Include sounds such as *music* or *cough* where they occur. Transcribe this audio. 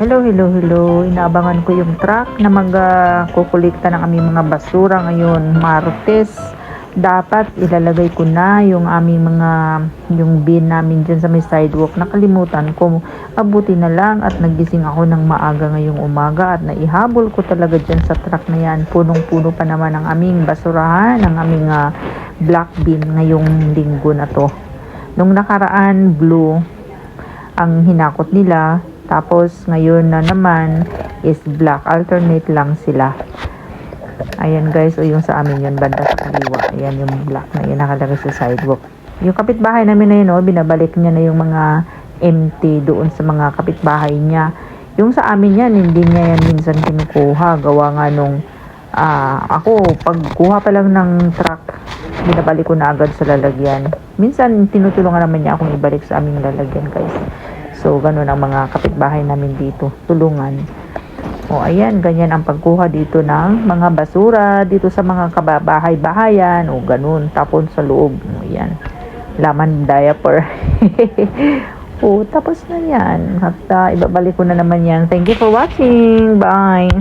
hello, hello, hello. Inaabangan ko yung truck na magkukulikta ng aming mga basura ngayon, Martes. Dapat ilalagay ko na yung aming mga, yung bin namin dyan sa may sidewalk. Nakalimutan ko. Abuti na lang at nagising ako ng maaga ngayong umaga at naihabol ko talaga dyan sa truck na yan. Punong-puno pa naman ang aming basurahan, ang aming ah, black bin ngayong linggo na to. Nung nakaraan, blue ang hinakot nila. Tapos ngayon na naman is black. Alternate lang sila. Ayan guys, o yung sa amin yun, banda sa kaliwa. Ayan yung black na yun nakalagay sa sidewalk. Yung kapitbahay namin na yun, oh, binabalik niya na yung mga empty doon sa mga kapitbahay niya. Yung sa amin yan, hindi niya yan minsan kinukuha. Gawa nga nung ah, ako, pagkuha pa lang ng truck, binabalik ko na agad sa lalagyan. Minsan, tinutulungan naman niya akong ibalik sa aming lalagyan, guys. So, ganun ang mga kapitbahay namin dito. Tulungan. O, ayan, ganyan ang pagkuha dito ng mga basura dito sa mga kababahay-bahayan. O, ganun. Tapon sa loob. O, ayan. Laman diaper. *laughs* o, tapos na yan. At ah, ibabalik ko na naman yan. Thank you for watching. Bye!